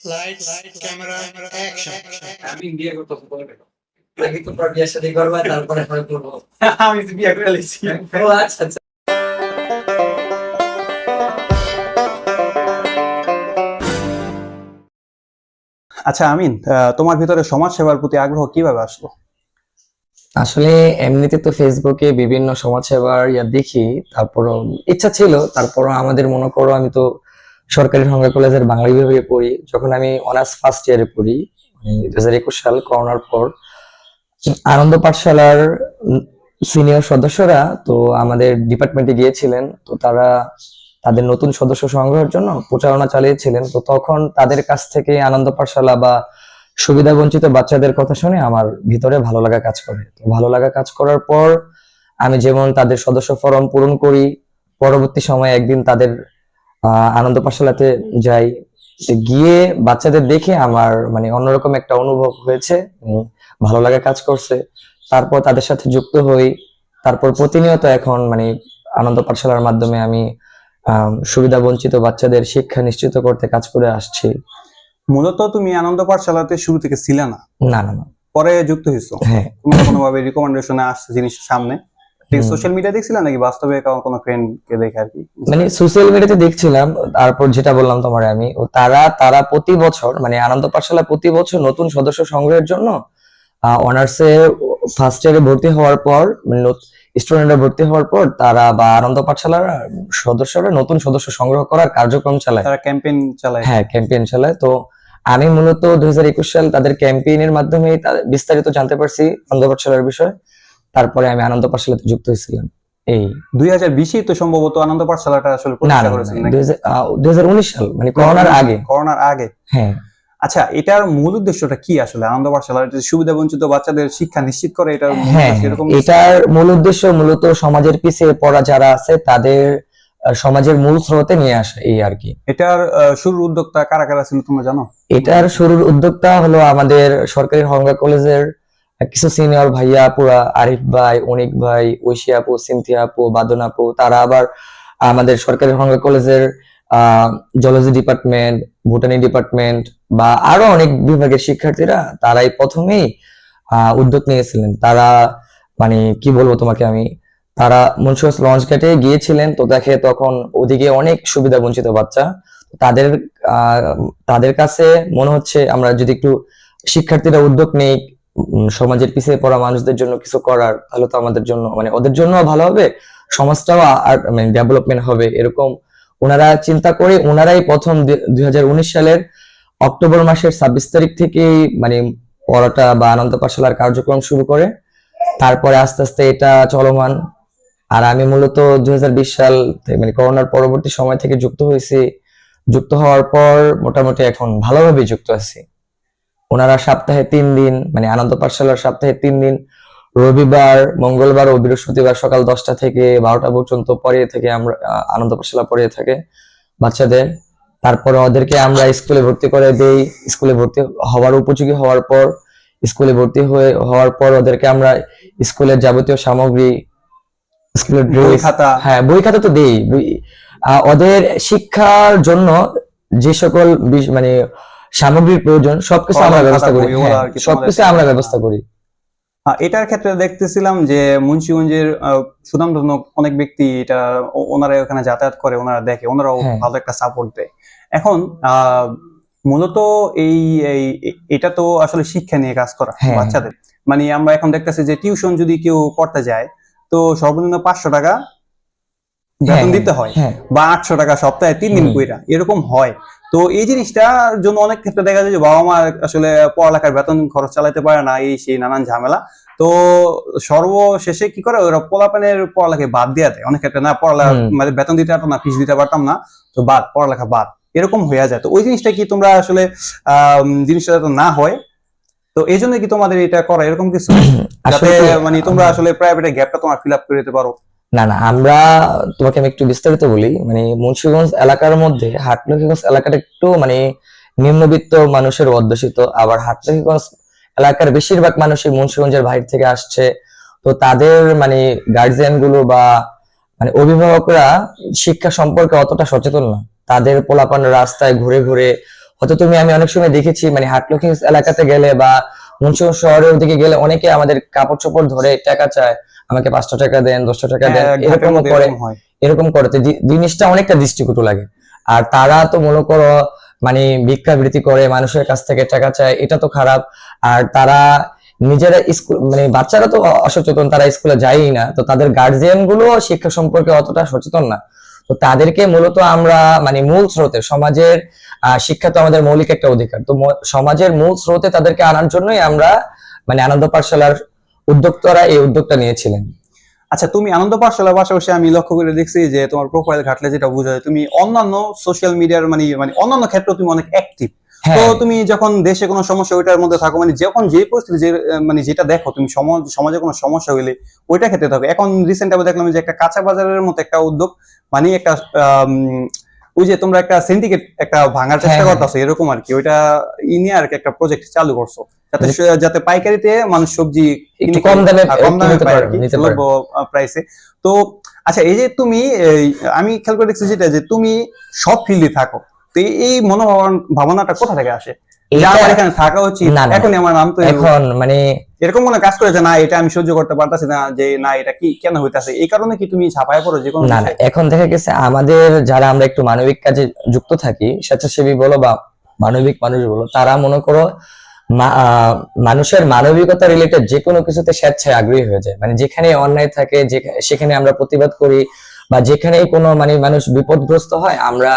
Lights, camera, action. আমি বিয়ে করতেছি বলে আগে তো বিয়ের সাথে করবা তারপরে পরে করব আমি তো বিয়ে করে লিছি ও আচ্ছা আচ্ছা। আচ্ছা আমিন আহ, তোমার ভিতরে সমাজ সেবার প্রতি আগ্রহ কীভাবে আসলো? আসলে এমনিতে তো ফেসবুকে বিভিন্ন সমাজসেবার ইয়া দেখি তারপরও ইচ্ছা ছিল তারপরও আমাদের মনে করো আমি তো সরকারি সংজ্ঞা কলেজের বাংলা বিভাগে পড়ি। যখন আমি অনার্স ফার্স্ট ইয়ারে পড়ি মানে দু হাজার একুশ সাল করোনার পর, আনন্দ পাঠশালার সিনিয়র সদস্যরা তো আমাদের ডিপার্টমেন্টে গিয়েছিলেন। তো তারা তাদের নতুন সদস্য সংগ্রহের জন্য প্রচারণা চালিয়েছিলেন। তো তখন তাদের কাছ থেকে আনন্দ পাঠশালা বা সুবিধা বঞ্চিত বাচ্চাদের কথা শুনে আমার ভিতরে ভালো লাগা কাজ করে। তো ভালো লাগা কাজ করার পর আমি যেমন তাদের সদস্য ফরম পূরণ করি, পরবর্তী সময়ে একদিন তাদের আনন্দ পাঠশালাতে যাই। গিয়ে বাচ্চাদের দেখে আমার মানে অন্যরকম একটা অনুভব হয়েছে। ভালো লাগা কাজ করছে। তারপর তাদের সাথে যুক্ত হই। তারপর প্রতিনিয়ত এখন মানে আনন্দ পাঠশালার মাধ্যমে আমি সুবিধা বঞ্চিত বাচ্চাদের শিক্ষা নিশ্চিত করতে কাজ করে আসছি। মূলত তুমি আনন্দ পাঠশালাতে শুরু থেকে ছিলে না? না না পরে যুক্ত হয়েছো হ্যাঁ। কোনো কোনোভাবে রিকমেন্ডেশনে আসছে জিনিসের সামনে। সোশ্যাল মিডিয়া দেখছিলে নাকি? বাস্তবে কোনো ফ্রেন্ড কে দেখে আর কি? মানে সোশ্যাল মিডিয়াতে দেখছিলাম তারপর যেটা বললাম তোমার আমি ও তারা তারা প্রতি বছর মানে আনন্দ পাঠশালা প্রতি বছর নতুন সদস্য সংগ্রহের জন্য অনার্সে ফার্স্ট ইয়ারে ভর্তি হওয়ার পর মানে স্টুডেন্টরা ভর্তি হওয়ার পর তারা বা আনন্দ পাঠশালার সদস্যরা নতুন সদস্য সংগ্রহ করার কার্যক্রম চালায়। তারা ক্যাম্পেইন চালায়। হ্যাঁ ক্যাম্পেইন চালায়। তো আমি মূলত দুই হাজার একুশ সাল তাদের ক্যাম্পেইনের মাধ্যমে বিস্তারিত জানতে পারছি আনন্দ পাঠশালার বিষয়। তারপরে আমি আনন্দ পাঠশালাতে যুক্ত হয়েছিলাম। এই দুই হাজার বিশে তো সম্ভবত আনন্দ পাঠশালাটা আসলে প্রতিষ্ঠা করেছিলেন দুই হাজার উনিশ সাল মানে করোনার আগে। করোনার আগে। হ্যাঁ। আচ্ছা এটার মূল উদ্দেশ্যটা কি আসলে? আনন্দ পাঠশালার সুবিধা বঞ্চিত বাচ্চাদের শিক্ষা নিশ্চিত করে এটার হ্যাঁ এটার মূল উদ্দেশ্য মূলত সমাজের পিছিয়ে পড়া যারা আছে তাদের সমাজের মূল স্রোতে নিয়ে আসা এই আর কি। এটার শুরুর উদ্যোক্তা কারা কারা ছিল তোমরা জানো? এটার শুরুর উদ্যোক্তা হলো আমাদের সরকারি হংগা কলেজের কিছু সিনিয়র ভাইয়া, আপুরা, আরিফ ভাই, অনিক ভাই, ঐশী আপু সিনথিয়া আপু, বাদন আপু, তারা আবার আমাদের সরকারি হংগা কলেজের জলজি ডিপার্টমেন্ট ভুটানি ডিপার্টমেন্ট বা আরও অনেক বিভাগের শিক্ষার্থীরা তারাই প্রথমেই উদ্যোগ নিয়েছিলেন। তারা মানে কি বলব তোমাকে আমি, তারা মুন্সিগঞ্জ লঞ্চ ঘাটে গিয়েছিলেন, তো দেখে তখন ওদিকে অনেক সুবিধা বঞ্চিত বাচ্চা। তাদের তাদের কাছে মনে হচ্ছে আমরা যদি একটু শিক্ষার্থীরা উদ্যোগ নেই সমাজের পিছিয়ে পড়া মানুষদের জন্য কিছু করার, তাহলে তো আমাদের জন্য মানে ওদের জন্য ভালো হবে, সমাজটাও আর মানে ডেভেলপমেন্ট হবে, এরকম ওনারা চিন্তা করে, ওনারাই প্রথম দুই সালের অক্টোবর মাসের ছাব্বিশ তারিখ থেকেই মানে পড়াটা বা আনন্দ পাঠশালার কার্যক্রম শুরু করে, তারপরে আস্তে আস্তে এটা চলমান, আর আমি মূলত দুই হাজার বিশ সাল মানে করোনার পরবর্তী সময় থেকে যুক্ত হয়েছি, যুক্ত হওয়ার পর মোটামুটি এখন ভালোভাবে যুক্ত আছি। ওনারা সপ্তাহে তিন দিন মানে আনন্দ পাঠশালার সপ্তাহে তিন দিন রবিবার মঙ্গলবার ও বৃহস্পতিবার সকাল দশটা থেকে বারোটা পর্যন্ত পড়িয়ে থেকে আমরা আনন্দ পাঠশালা পড়িয়ে থাকে বাচ্চাদের। তারপরে ওদেরকে আমরা স্কুলে ভর্তি করে দেই। স্কুলে ভর্তি হওয়ার উপযোগী হওয়ার পর স্কুলে ভর্তি হয়ে হওয়ার পর ওদেরকে আমরা স্কুলের যাবতীয় সামগ্রী স্কুলের বই খাতা। হ্যাঁ বই খাতা তো দেই। ওদের শিক্ষার জন্য যে সকল মানে সামগ্রীর প্রয়োজন সবকিছু আমরা ব্যবস্থা করি হ্যাঁ, সবকিছু আমরা ব্যবস্থা করি এটার ক্ষেত্রে দেখতেছিলাম যে মুন্সিগঞ্জের সুনামধন্য অনেক ব্যক্তি এটা ওনারা ওখানে যাতায়াত করে ওনারা দেখে ওনারাও হ্যাঁ। ভালো একটা সাপোর্ট দেয় এখন আহ, মূলত এই এটা তো আসলে শিক্ষা নিয়ে কাজ করা হ্যাঁ। বাচ্চাদের মানে আমরা এখন দেখতেছি যে টিউশন যদি কেউ করতে যায় তো সর্বনিম্ন পাঁচশো টাকা বেতন হ্যাঁ, দিতে হয় হ্যাঁ। বা আটশো টাকা সপ্তাহে তিন দিন। কইরা এরকম হয়। তো এই জিনিসটার জন্য অনেক ক্ষেত্রে দেখা যায় যে বাবা মা আসলে পড়ালেখার বেতন খরচ চালাতে পারে না এই সেই নানান ঝামেলা। তো সর্বশেষে কি করে ওরা পোলাপানের পড়ালেখায় বাদ দিয়ে দেয়। অনেক ক্ষেত্রে না পড়ালেখা মানে বেতন দিতে পারতাম না ফিস দিতে পারতাম না তো বাদ পড়ালেখা বাদ। এরকম হয়ে যায়। তো ওই জিনিসটা কি তোমরা আসলে আহ জিনিসটা যাতে না হয়? তো এই জন্য কি তোমাদের এটা করা এরকম কিছু? যাতে মানে তোমরা আসলে প্রাইভেটের গ্যাপটা তোমার ফিল আপ করে দিতে পারো। না না, আমরা তোমাকে আমি একটু বিস্তারিত বলি মানে মুন্সিগঞ্জ এলাকার মধ্যে হাটলক্ষীগঞ্জ এলাকাটা একটু মানে নিম্নবিত্ত মানুষের অধ্যুষিত, আবার হাটলক্ষীগঞ্জ এলাকার বেশিরভাগ মানুষই মুন্সিগঞ্জের বাইরে থেকে আসছে। তো তাদের মানে গার্জিয়ানগুলো বা মানে অভিভাবকরা শিক্ষা সম্পর্কে অতটা সচেতন না। তাদের পোলাপান রাস্তায় ঘুরে ঘুরে, হয়তো তুমি, আমি অনেক সময় দেখেছি মানে হাটলক্ষ্মী এলাকাতে গেলে বা মুন্সিগঞ্জ শহরের দিকে গেলে অনেকে আমাদের কাপড় চোপড় ধরে টাকা চায়। আমাকে পাঁচশো টাকা দেন দশটা টাকা দেন হ্যাঁ, এরকম করে এরকম করে। তো জিনিসটা অনেকটা দৃষ্টিকটু লাগে। আর তারা তো মনে করো মানে ভিক্ষাবৃত্তি করে মানুষের কাছ থেকে টাকা চায় এটা তো খারাপ। আর তারা নিজেরা স্কুল মানে বাচ্চারা তো অসচেতন তারা স্কুলে যায়ই না। তো তাদের গার্জিয়ানগুলো শিক্ষা সম্পর্কে অতটা সচেতন না। তো তাদেরকে মূলত আমরা মানে মূল স্রোতে সমাজের শিক্ষা তো আমাদের মৌলিক একটা অধিকার। তো সমাজের মূল স্রোতে তাদেরকে আনার জন্যই আমরা মানে আনন্দ পাঠশালার উদ্যোক্তারা এই উদ্যোগটা নিয়েছিলেন। আচ্ছা তুমি আনন্দ পাঠশালার পাশাপাশি আমি লক্ষ্য করে দেখছি যে তোমার প্রোফাইল ঘাটলে যেটা বোঝা যায় তুমি অন্যান্য সোশ্যাল মিডিয়ার মানে মানে অন্যান্য ক্ষেত্রে তুমি অনেক অ্যাক্টিভ তো তুমি যখন দেশে কোনো সমস্যা ওইটার মধ্যে থাকো মানে যখন যে পরিস্থিতি যে মানে যেটা দেখো তুমি সমাজ সমাজে কোনো সমস্যা হইলে ওইটা ক্ষেত্রে থাকো। এখন রিসেন্ট আমি দেখলাম যে একটা কাঁচা বাজারের মতো একটা উদ্যোগ মানে একটা ওই যে তোমরা একটা সিন্ডিকেট একটা ভাঙার চেষ্টা হ্যাঁ, হ্যাঁ। করতেছো এরকম আর কি। ওইটা ই নিয়ে আর একটা প্রজেক্ট চালু করছ। যাতে যাতে পাইকারিতে মানুষ সবজি কম দামে কম দামে। সুলভ প্রাইসে তো আচ্ছা এই যে তুমি আমি খেয়াল করে দেখছি যেটা যে তুমি সব ফিল্ডে থাকো। তো এই- এই মনোভাবন ভাবনাটা কোথা থেকে আসে? যে এইটা- আমার এখানে থাকা উচিত না, না। আমার নাম তো এখন মানে এরকম মনে কাজ করে যে না এটা আমি সহ্য করতে পারতাছি না যে না এটা কি কেন হইতাছে? এই কারণে কি তুমি ছাপায় পড়ো যে কোনো না না এখন দেখা গেছে আমাদের যারা আমরা একটু মানবিক কাজে যুক্ত থাকি স্বেচ্ছাসেবী বলো বা মানবিক মানুষ বলো তারা মনে করো মানুষের মানবিকতা রিলেটেড যে কোনো কিছুতে স্বেচ্ছায় আগ্রহী হয়ে যায়। মানে যেখানে অন্যায় থাকে সেখানে আমরা প্রতিবাদ করি বা যেখানেই কোনো মানে মানুষ বিপদগ্রস্ত হয় আমরা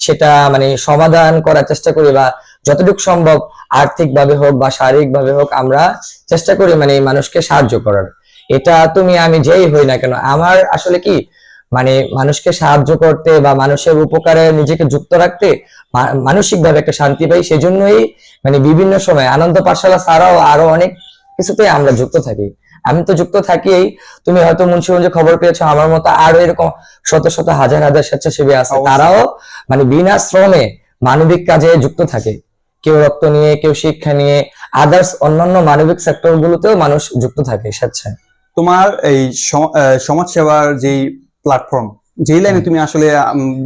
সেটা মানে সমাধান করার চেষ্টা করি বা যতটুকু সম্ভব আর্থিক ভাবে হোক বা শারীরিক ভাবে হোক আমরা চেষ্টা করি মানে মানুষকে সাহায্য করার। এটা তুমি আমি যেই হই না কেন আমার আসলে কি মানে মানুষকে সাহায্য করতে বা মানুষের উপকারে নিজেকে যুক্ত রাখতে মানসিক ভাবে একটা শান্তি পাই সেজন্যই মানে বিভিন্ন সময় আনন্দ পাঠশালা ছাড়াও আরও অনেক কিছুতে আমরা যুক্ত থাকি। আমি তো যুক্ত থাকিই তুমি হয়তো মুন্সিগঞ্জে খবর পেয়েছ আমার মতো আরও এরকম শত শত হাজার হাজার স্বেচ্ছাসেবী আছে তারাও মানে বিনা শ্রমে মানবিক কাজে যুক্ত থাকে। কেউ রক্ত নিয়ে কেউ শিক্ষা নিয়ে আদার্স অন্যান্য মানবিক সেক্টর গুলোতেও মানুষ যুক্ত থাকে স্বেচ্ছায়। তোমার এই সম- আহ, সমাজসেবার যেই প্ল্যাটফর্ম যেই লাইনে তুমি আসলে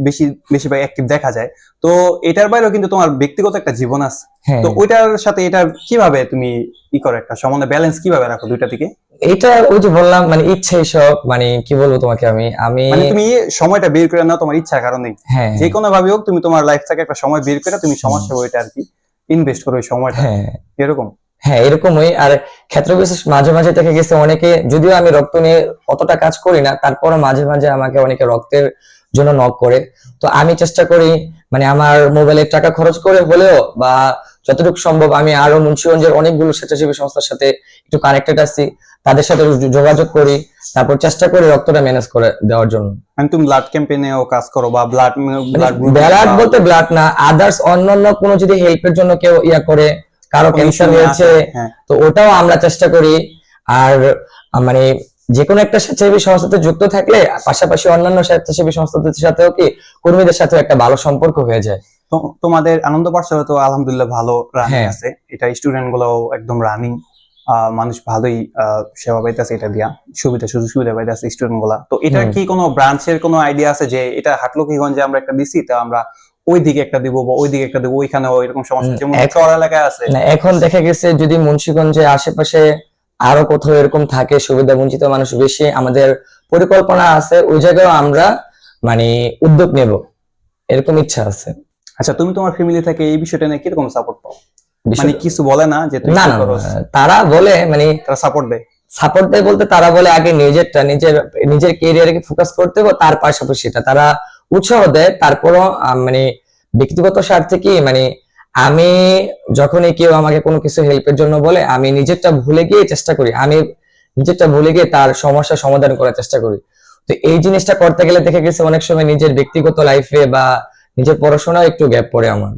বেশি বেশিরভাগ অ্যাক্টিভ দেখা যায় তো এটার বাইরেও কিন্তু তোমার ব্যক্তিগত একটা জীবন আছে। হ্যাঁ। তো ওইটার সাথে এটা কীভাবে তুমি ই করো একটা সমানে ব্যালেন্স কীভাবে রাখো দুইটা দিকে? এটা ওই যে বললাম মানে ইচ্ছে সব মানে কি বলব তোমাকে আমি আমি মানে তুমি সময়টা বের করে নাও তোমার ইচ্ছার কারণে। হ্যাঁ। যে কোনো ভাবে হোক তুমি তোমার লাইফ থেকে একটা সময় বের করে তুমি সমাজ সেবা ওইটা আর কি ইনভেস্ট করো ওই সময়টা। হ্যাঁ। এরকম? হ্যাঁ এরকমই। আর ক্ষেত্র বিশেষ মাঝে মাঝে থেকে গেছে অনেকে যদিও আমি রক্ত নিয়ে অতটা কাজ করি না তারপরও মাঝে মাঝে আমাকে অনেকে রক্তের জন্য নক করে। তো আমি চেষ্টা করি মানে আমার মোবাইলের টাকা খরচ করে হলেও বা যতটুকু সম্ভব আমি আরও মুন্সিগঞ্জের অনেকগুলো স্বেচ্ছাসেবী সংস্থার সাথে একটু কানেক্টেড আছি তাদের সাথে যোগাযোগ করি তারপর চেষ্টা করি রক্তটা ম্যানেজ করে দেওয়ার জন্য। মানে তুমি ব্লাড ক্যাম্পেইনেও কাজ করো বা ব্লাড ব্লাড ব্লাড বলতে ব্লাড না আদার্স অন্যান্য কোনো যদি হেল্পের জন্য কেউ ইয়া করে কারও ক্যান্সার হয়েছে হ্যাঁ। তো ওটাও আমরা চেষ্টা করি। আর মানে যে কোনো একটা স্বেচ্ছাসেবী সংস্থাতে যুক্ত থাকলে পাশাপাশি অন্যান্য স্বেচ্ছাসেবী সংস্থাদের সাথেও কি কর্মীদের সাথে একটা ভালো সম্পর্ক হয়ে যায়? তোমাদের আনন্দ পাঠশালা তো আলহামদুলিল্লাহ ভালো রানিং হ্যাঁ। আছে। এটা স্টুডেন্টগুলো একদম রানিং মানুষ ভালোই সেবা পাইতেছে এটা দিয়া। সুবিধা সুযোগ সুবিধা পাইতেছে স্টুডেন্টগুলা। তো এটা কি কোনো ব্রাঞ্চের কোনো আইডিয়া আছে যে এটা হাটলকিগঞ্জে আমরা একটা দিছি তা আমরা ওই দিকে একটা দিব বা ওই দিকে একটা দিব এরকম সমস্যা যেমন এলাকায় আছে। এখন দেখা গেছে যদি মুন্সিগঞ্জে আশেপাশে আরও কোথাও এরকম থাকে সুবিধা বঞ্চিত মানুষ বেশি আমাদের পরিকল্পনা আছে ওই জায়গায় আমরা মানে উদ্যোগ নেব। এরকম ইচ্ছা আছে। আচ্ছা তুমি তোমার ফ্যামিলি থেকে এই বিষয়টা নিয়ে কীরকম সাপোর্ট পাও? মানে কিছু বলে না যে তুমি না তারা বলে মানে তারা সাপোর্ট দেয়? সাপোর্ট দেয় বলতে তারা বলে আগে নিজেরটা নিজের নিজের কেরিয়ারকে ফোকাস করতে হবে তার পাশাপাশি এটা তারা উৎসাহ দেয় তারপরও মানে ব্যক্তিগত স্বার্থে কি মানে আমি যখনই কেউ আমাকে কোনো কিছু হেল্পের জন্য বলে আমি নিজেরটা ভুলে গিয়ে চেষ্টা করি। আমি নিজেরটা ভুলে গিয়ে তার সমস্যা সমাধান করার চেষ্টা করি। তো এই জিনিসটা করতে গেলে দেখে গেছে অনেক সময় নিজের ব্যক্তিগত লাইফে বা নিজের পড়াশোনায় একটু গ্যাপ পড়ে আমার।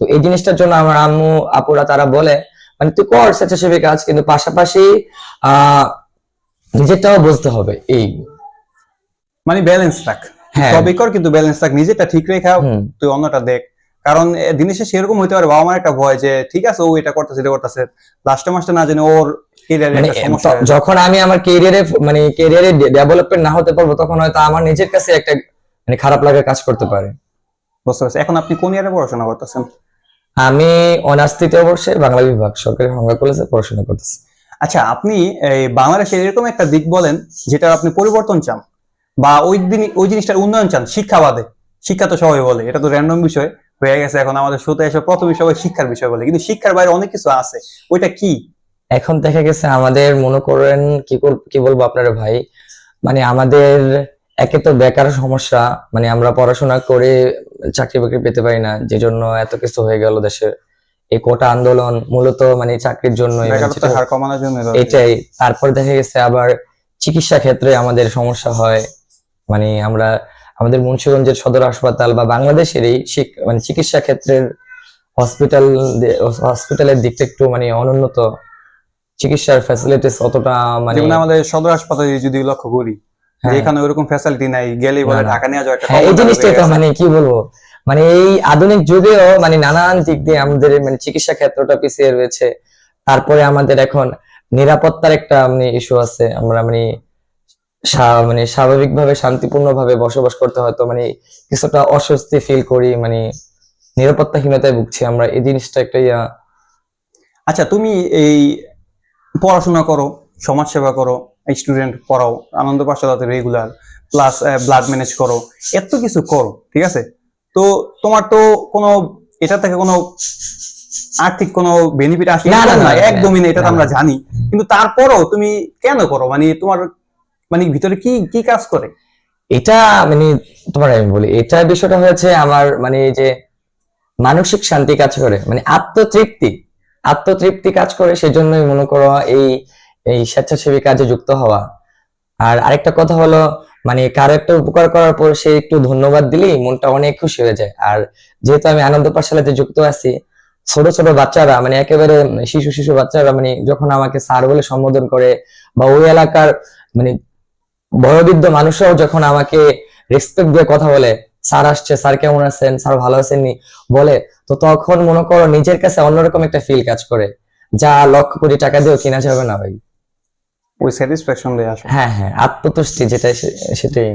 তো এই জিনিসটার জন্য আমার আম্মু আপুরা তারা বলে মানে তুই কর স্বেচ্ছাসেবী কাজ কিন্তু পাশাপাশি আহ নিজেরটাও বুঝতে হবে। এই। মানে ব্যালেন্স রাখ। হ্যাঁ। সবই কর কিন্তু ব্যালেন্স রাখ। নিজেরটা ঠিক রেখা তুই অন্যটা দেখ। কারণ এ, দিনের শেষে এরকম হইতে পারে বাবা মার একটা ভয় যে ঠিক আছে ও এটা করতেছে এটা করতেছে। লাস্টে মাসটা না জানে ওর মানে। যখন আমি আমার কেরিয়ারে মানে কেরিয়ারে ডেভেলপমেন্ট না হতে পারব তখন হয়তো আমার নিজের কাছে একটা মানে খারাপ লাগা কাজ করতে পারে। বুঝতে পারছি। এখন আপনি কোন ইয়ারে পড়াশোনা করতেছেন? আমি অনার্স তৃতীয় বর্ষে বাংলা বিভাগ সরকারি হঙ্গা কলেজে পড়াশোনা করতেছি। আচ্ছা আপনি এই বাংলাদেশের এরকম একটা দিক বলেন যেটা আপনি পরিবর্তন চান বা ওই দিন ওই জিনিসটার উন্নয়ন চান শিক্ষা বাদে। শিক্ষা তো সবাই বলে এটা তো র্যান্ডম বিষয়। হয়ে গেছে এখন আমাদের শুতে এসে প্রথমে সবাই শিক্ষার বিষয় বলে। কিন্তু শিক্ষার বাইরে অনেক কিছু আছে ওইটা কি? এখন দেখা গেছে আমাদের মনে করেন কি কি বলব আপনারা ভাই? মানে আমাদের একে তো বেকার সমস্যা মানে আমরা পড়াশোনা করে চাকরি বাকরি পেতে পারি না যে জন্য এত কিছু হয়ে গেল দেশে এই কোটা আন্দোলন মূলত মানে চাকরির জন্য এটাই। তারপর দেখা গেছে আবার চিকিৎসা ক্ষেত্রে আমাদের সমস্যা হয়। মানে আমরা আমাদের মুন্সিগঞ্জের সদর হাসপাতাল বা বাংলাদেশের এই মানে চিকিৎসা ক্ষেত্রের হসপিটাল হসপিটালের দিকটা একটু মানে অনুন্নত চিকিৎসার ফ্যাসিলিটিস অতটা মানে আমাদের সদর হাসপাতালে যদি লক্ষ্য করি হ্যাঁ। এখানে ওরকম ফ্যাসিলিটি নাই গেলেই বলে। ঢাকা নিয়ে যাও একটা হ্যাঁ এই হয়ে তো মানে কি বলব মানে এই আধুনিক যুগেও মানে নানান দিক দিয়ে আমাদের মানে চিকিৎসা ক্ষেত্রটা পিছিয়ে রয়েছে তারপরে আমাদের এখন নিরাপত্তার একটা মানে ইস্যু আছে আমরা মানে মানে স্বাভাবিকভাবে শান্তিপূর্ণভাবে বসবাস করতে হয়তো মানে কিছুটা অস্বস্তি ফিল করি মানে নিরাপত্তাহীনতায় ভুগছি আমরা। এই জিনিসটা একটা ইয়া। আচ্ছা তুমি এই পড়াশোনা করো সমাজ সেবা করো স্টুডেন্ট পড়াও আনন্দ পাঠশালাতে রেগুলার প্লাস ব্লাড ম্যানেজ করো এত কিছু করো ঠিক আছে? তো তোমার তো কোনো এটা থেকে কোনো আর্থিক কোনো বেনিফিট আসে? না, না, একদমই না এটা আমরা জানি। কিন্তু তারপরও তুমি কেন করো? মানে তোমার মানে ভিতরে কি কি কাজ করে? এটা মানে তোমার আমি বলি, এটা বিষয়টা হয়েছে আমার মানে এই যে মানসিক শান্তি কাজ করে মানে আত্মতৃপ্তি আত্মতৃপ্তি কাজ করে, সেজন্যই মনে করো এই এই স্বেচ্ছাসেবী কাজে যুক্ত হওয়া। আর আরেকটা কথা হলো মানে কারও একটা উপকার করার পর সে একটু ধন্যবাদ দিলেই মনটা অনেক খুশি হয়ে যায়। আর যেহেতু আমি আনন্দ পাঠশালাতে যুক্ত আছি, ছোট ছোট বাচ্চারা মানে একেবারে শিশু শিশু বাচ্চারা মানে যখন আমাকে স্যার বলে সম্বোধন করে বা ওই এলাকার মানে বয়োবৃদ্ধ মানুষরাও যখন আমাকে রেসপেক্ট দিয়ে কথা বলে স্যার আসছে স্যার কেমন আছেন? স্যার ভালো আছেননি? বলে তো তখন মনে করো নিজের কাছে অন্যরকম একটা ফিল কাজ করে যা লক্ষ কোটি টাকা দিয়েও কিনা যাবে না ভাই। ওই স্যাটিসফ্যাকশন দিয়ে আসো। হ্যাঁ হ্যাঁ আত্মতুষ্টি যেটা সেটাই।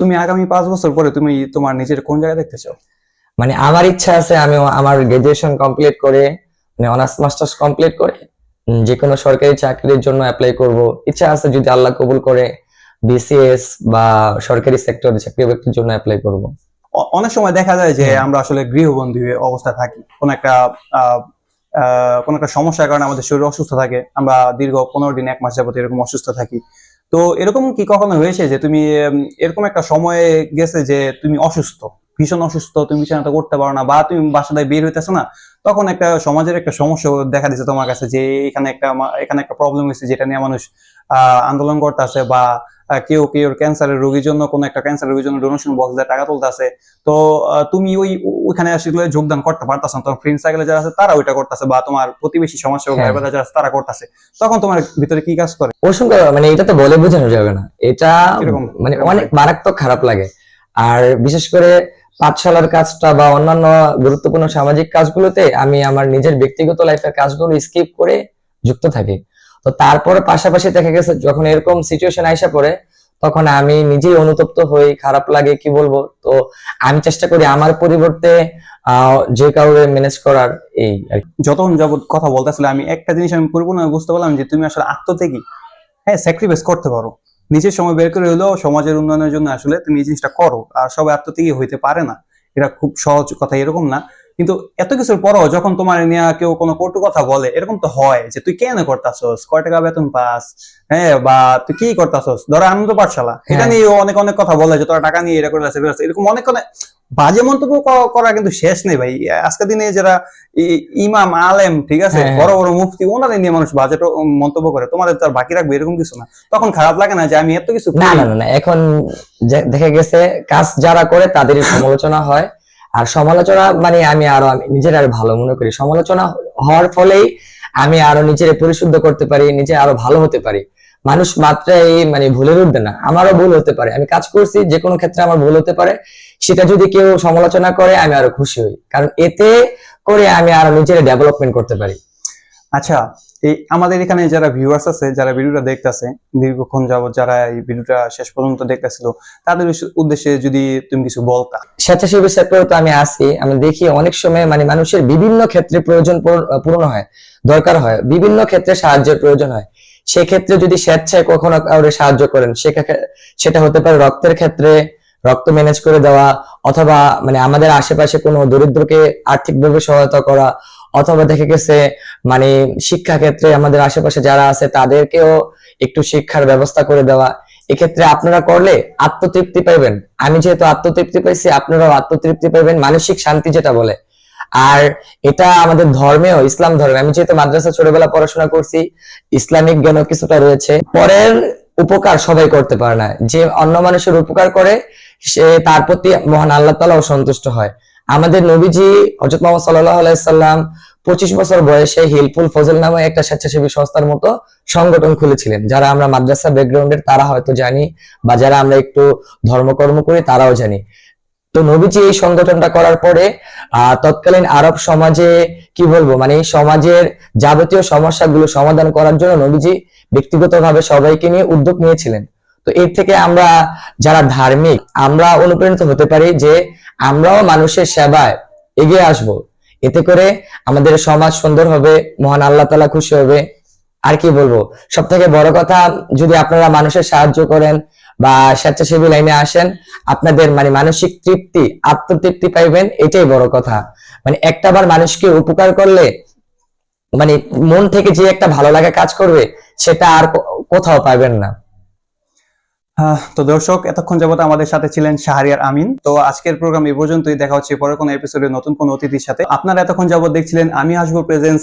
তুমি আগামী পাঁচ বছর পরে তুমি তোমার নিজের কোন জায়গায় দেখতে চাও? মানে আমার ইচ্ছা আছে আমি আমার গ্রাজুয়েশন কমপ্লিট করে মানে অনার্স মাস্টার্স কমপ্লিট করে যে কোনো সরকারি চাকরির জন্য অ্যাপ্লাই করব। ইচ্ছা আছে যদি আল্লাহ কবুল করে বিসিএস বা সরকারি সেক্টরে চাকরি বাকরির জন্য অ্যাপ্লাই করব। অনেক সময় দেখা যায় যে আমরা আসলে গৃহবন্দী হয়ে অবস্থা থাকি। কোন একটা আহ, আহ, কোন একটা সমস্যার কারণে আমাদের শরীর অসুস্থ থাকে। আমরা দীর্ঘ পনেরো দিন এক মাস যাবত এরকম অসুস্থ থাকি। তো এরকম কি কখনো হয়েছে যে তুমি এরকম একটা সময়ে গেছে যে তুমি অসুস্থ? ভীষণ অসুস্থ তুমি বিছানাতে করতে পারো না বা তুমি বাসায় বের হইতেছো না তখন একটা সমাজের একটা সমস্যা দেখা দিচ্ছে তোমার কাছে যে এখানে একটা এখানে একটা প্রবলেম হয়েছে যেটা নিয়ে মানুষ আন্দোলন করতেছে বা কেউ কেউ ক্যান্সারের রোগীর জন্য কোন একটা ক্যান্সার রোগীর জন্য ডোনেশন বক্স দিয়ে টাকা তুলতেছে। তো তুমি ওই ওইখানে আসলে যোগদান করতে পারতাছ না। তোমার ফ্রেন্ড সার্কেলে যারা আছে তারা ওইটা করতেছে বা তোমার প্রতিবেশী সমাজসেবক হ্যাঁ। ভাই বোনেরা যারা আছে তারা করতেছে। তখন তোমার ভিতরে কি কাজ করে? অসংখ্য মানে এটা তো বলে বোঝানো যাবে না। এটা মানে অনেক? মারাত্মক খারাপ লাগে। আর বিশেষ করে পাঠশালার কাজটা বা অন্যান্য গুরুত্বপূর্ণ সামাজিক কাজগুলোতে আমি আমার নিজের ব্যক্তিগত লাইফের কাজগুলো স্কিপ করে যুক্ত থাকি। তো তারপরে পাশাপাশি দেখা গেছে, যখন এরকম সিচুয়েশন আইসা পড়ে, তখন আমি নিজেই অনুতপ্ত হই, খারাপ লাগে, কি বলব? তো আমি চেষ্টা করি আমার পরিবর্তে যে কাউরে ম্যানেজ করার এই। যতক্ষণ যাবত কথা বলতেছিলে, আমি একটা জিনিস আমি পরিপূর্ণ বুঝতে পারলাম যে তুমি আসলে আত্মত্যাগী। হ্যাঁ স্যাক্রিফাইস করতে পারো। নিজের সময় বের করে হলেও সমাজের উন্নয়নের জন্য আসলে তুমি এই জিনিসটা করো। আর সবাই আত্মত্যাগী হইতে পারে না। এটা খুব সহজ কথা এরকম না। কিন্তু এত কিছুর পরও যখন তোমার নিয়ে কেউ কোনো কটু কথা বলে এরকম তো হয় যে তুই কেন করতাছস? কয় টাকা বেতন পাস? হ্যাঁ বা তুই কি করতাছস? ধরো আনন্দ পাঠশালা। এটা হ্যাঁ। নিয়ে অনেক অনেক কথা বলে যে তোরা টাকা নিয়ে এটা করে আছে, এরকম অনেক অনেক বাজে মন্তব্য করা কিন্তু শেষ নেই ভাই। আজকের দিনে যারা ইমাম আলেম ঠিক আছে? হ্যাঁ। বড় বড় মুফতি ওনাদের নিয়ে মানুষ বাজেট মন্তব্য করে। তোমাদের তো আর বাকি রাখবে এরকম কিছু না। তখন খারাপ লাগে না যে আমি এত কিছু না না না এখন দেখা গেছে কাজ যারা করে তাদের সমালোচনা হয়। আর সমালোচনা মানে আমি আরও নিজের আর ভালো মনে করি। সমালোচনা হওয়ার ফলেই আমি আরও নিজের পরিশুদ্ধ করতে পারি, নিজে আরও ভালো হতে পারি। মানুষ মাত্রাই মানে ভুলের উঠবে না, আমারও ভুল হতে পারে। আমি কাজ করছি যে কোনো ক্ষেত্রে আমার ভুল হতে পারে। সেটা যদি কেউ সমালোচনা করে, আমি আরও খুশি হই। কারণ এতে করে আমি আরও নিজের ডেভেলপমেন্ট করতে পারি। আচ্ছা এই আমাদের এখানে যারা ভিউয়ার্স আছে, যারা ভিডিওটা দেখতেছে, দীর্ঘক্ষণ যাবত যারা এই ভিডিওটা শেষ পর্যন্ত দেখতেছিল, তাদের উদ্দেশ্যে যদি তুমি কিছু বলতা। স্বেচ্ছাসেবী সেক্টরে তো আমি আছি, আমি দেখি অনেক সময় মানে মানুষের বিভিন্ন ক্ষেত্রে প্রয়োজন পূর- পূরণ হয়, দরকার হয়, বিভিন্ন ক্ষেত্রে সাহায্যের প্রয়োজন হয়। সেক্ষেত্রে যদি স্বেচ্ছায় কখনো কাউরে সাহায্য করেন সেটা হতে পারে রক্তের ক্ষেত্রে রক্ত ম্যানেজ করে দেওয়া, অথবা মানে আমাদের আশেপাশে কোনো দরিদ্রকে আর্থিকভাবে সহায়তা করা অথবা দেখে গেছে মানে শিক্ষা ক্ষেত্রে আমাদের আশেপাশে যারা আছে তাদেরকেও একটু শিক্ষার ব্যবস্থা করে দেওয়া। এক্ষেত্রে আপনারা করলে আত্মতৃপ্তি পাইবেন। আমি যেহেতু আত্মতৃপ্তি পাইছি, আপনারাও আত্মতৃপ্তি পাইবেন, মানসিক শান্তি যেটা বলে। আর এটা আমাদের ধর্মেও, ইসলাম ধর্মে। আমি যেহেতু মাদ্রাসা ছোটবেলা পড়াশোনা করছি, ইসলামিক জ্ঞানও কিছুটা রয়েছে। পরের উপকার সবাই করতে পারে না। যে অন্য মানুষের উপকার করে, সে তার প্রতি মহান আল্লাহ তালাও সন্তুষ্ট হয়। আমাদের নবীজি হজরত মোহাম্মদ সাল্লাহ আলাইসাল্লাম পঁচিশ বছর বয়সে হিলফুল ফজল নামে একটা স্বেচ্ছাসেবী সংস্থার মতো সংগঠন খুলেছিলেন। যারা আমরা মাদ্রাসা ব্যাকগ্রাউন্ডের তারা হয়তো জানি বা যারা আমরা একটু ধর্মকর্ম করি, তারাও জানি। তো নবীজি এই সংগঠনটা করার পরে তৎকালীন আরব সমাজে কি বলব মানে এই সমাজের যাবতীয় সমস্যাগুলো সমাধান করার জন্য নবীজি ব্যক্তিগতভাবে সবাইকে নিয়ে উদ্যোগ নিয়েছিলেন। তো এর থেকে আমরা যারা ধার্মিক, আমরা অনুপ্রাণিত হতে পারি যে আমরাও মানুষের সেবায় এগিয়ে আসব। এতে করে আমাদের সমাজ সুন্দর হবে, মহান আল্লাহ তালা খুশি হবে। আর কি বলব? সব থেকে বড় কথা, যদি আপনারা মানুষের সাহায্য করেন বা স্বেচ্ছাসেবী লাইনে আসেন, আপনাদের মানে মানসিক তৃপ্তি, আত্মতৃপ্তি পাইবেন, এটাই বড় কথা। মানে একটাবার মানুষকে উপকার করলে মানে মন থেকে যে একটা ভালো লাগা কাজ করবে, সেটা আর কোথাও পাবেন না। তো দর্শক, এতক্ষণ যাবত আমাদের সাথে ছিলেন শাহরিয়ার আমিন। তো আজকের প্রোগ্রাম এই পর্যন্তই, দেখা হচ্ছে পরে কোনো এপিসোডে নতুন কোন অতিথির সাথে। আপনারা এতক্ষণ যাবত দেখছিলেন, আমি আসব প্রেজেন্স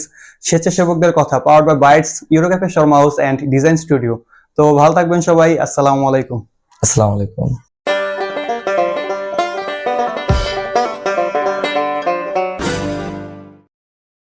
স্বেচ্ছাসেবকদের কথা power by bites Eurocafe Sharma house and design studio তো ভালো থাকবেন সবাই, আসসালামু আলাইকুম। আসসালামু আলাইকুম।